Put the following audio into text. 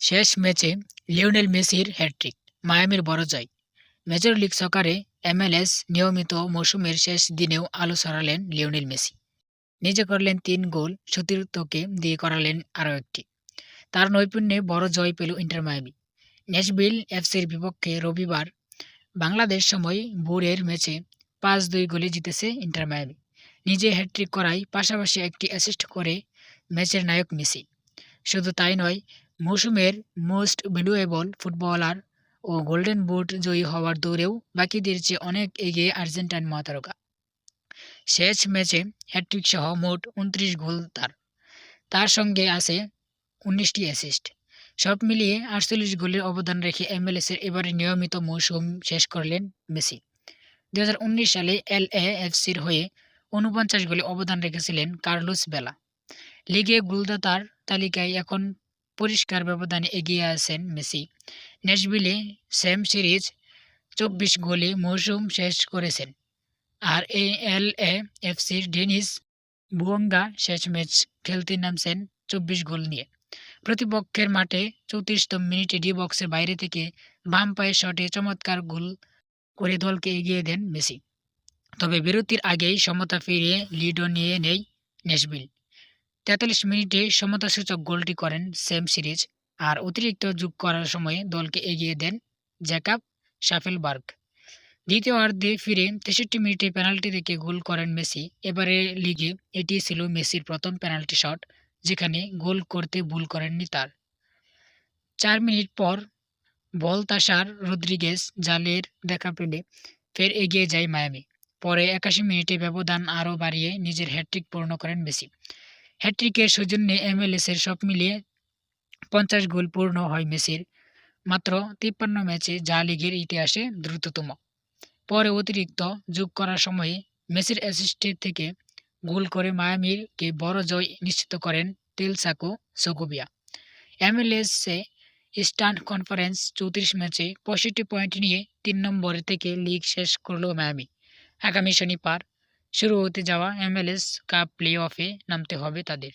শেষ ম্যাচে লিওনেল মেসির হ্যাটট্রিক, মায়ামির বড় জয় মেজর লিগ সকারে এমএলএস নিয়মিত মৌসুমের শেষ দিনেও আলো ছড়ালেন লিওনেল মেসি। নিজে করলেন তিন গোল, সতীর্থকে দিয়ে করালেন আরও একটি। তার নৈপুণ্যে বড় জয় পেল ইন্টার মায়ামি। ন্যাশবিল এফসির বিপক্ষে রবিবার বাংলাদেশ সময় ভোরের ম্যাচে পাঁচ দুই গোলে জিতেছে ইন্টার মায়ামি। নিজে হ্যাটট্রিক করায় পাশাপাশি একটি অ্যাসিস্ট করে ম্যাচের নায়ক মেসি। শুধু তাই নয় মৌসুমের মোস্ট ভ্যালুয়েবল ফুটবলার ও গোল্ডেন বুট জয়ী হওয়ার দৌড়েও বাকিদের চেয়ে অনেক এগিয়ে আর্জেন্টাইন মহাতারকা। শেষ ম্যাচে হ্যাটট্রিক সহ মোট উনত্রিশ গোল তার। তার সঙ্গে আছে উনিশটি অ্যাসিস্ট সব মিলিয়ে আটচল্লিশ গোলের অবদান রেখে এমএলএসের এবারে নিয়মিত মৌসুম শেষ করলেন মেসি। দুই হাজার উনিশ সালে এল এফসির হয়ে উনপঞ্চাশ গোলে অবদান রেখেছিলেন কার্লোস বেলা। লিগে গোলদাতার তালিকায় এখন পরিষ্কার ব্যবধানে এগিয়ে আছেন মেসি। ন্যাশভিলে সেম সিরিজ চব্বিশ গোলে মৌসুম শেষ করেছেন। আর এ এল এ এফসির ডেনিস বুয়ঙ্গা শেষ ম্যাচ খেলতে নামছেন চব্বিশ গোল নিয়ে। প্রতিপক্ষের মাঠে চৌত্রিশতম মিনিটে ডি বক্সের বাইরে থেকে বাম পায়ের শটে চমৎকার গোল করে দলকে এগিয়ে দেন মেসি। তবে বিরতির আগেই সমতা ফিরিয়ে লিডও নিয়ে নেই ন্যাশভিল তেতাল্লিশ মিনিটে সমতাসূচক গোলটি করেন সেম সিরিজ আর অতিরিক্ত যোগ করার সময়ে দলকে এগিয়ে দেন জ্যাকাব শাফেলবার্গ। দ্বিতীয় অর্ধে ফিরে তেষট্টি মিনিটে পেনাল্টি থেকে গোল করেন মেসি। এবারে লিগে এটি ছিল মেসির প্রথম পেনাল্টি শট, যেখানে গোল করতে ভুল করেননি তার। চার মিনিট পর বল তাসার রদ্রিগেস জালের দেখা পেলে ফের এগিয়ে যায় মায়ামি। পরে একাশি মিনিটে ব্যবধান আরও বাড়িয়ে নিজের হ্যাট্রিক পূর্ণ করেন মেসি। হ্যাট্রিকের সৌজন্যে এমএলএসের সব মিলিয়ে পঞ্চাশ গোল পূর্ণ হয় মেসির। মাত্র তিপ্পান্ন ম্যাচে যা লিগের ইতিহাসে দ্রুততম। পরে অতিরিক্ত যোগ করার সময়ে মেসির অ্যাসিস্টের থেকে গোল করে মায়ামিরকে বড় জয় নিশ্চিত করেন তেলসাকো সোগোবিয়া এমএলএসে ইস্টার্ন কনফারেন্স চৌত্রিশ ম্যাচে পঁয়ষট্টি পয়েন্ট নিয়ে তিন নম্বরে থেকে লিগ শেষ করল মায়ামি। আগামী শনিবার শুরু হতে যাওয়া এমএলএস কাপ প্লে অফে নামতে হবে তাদের।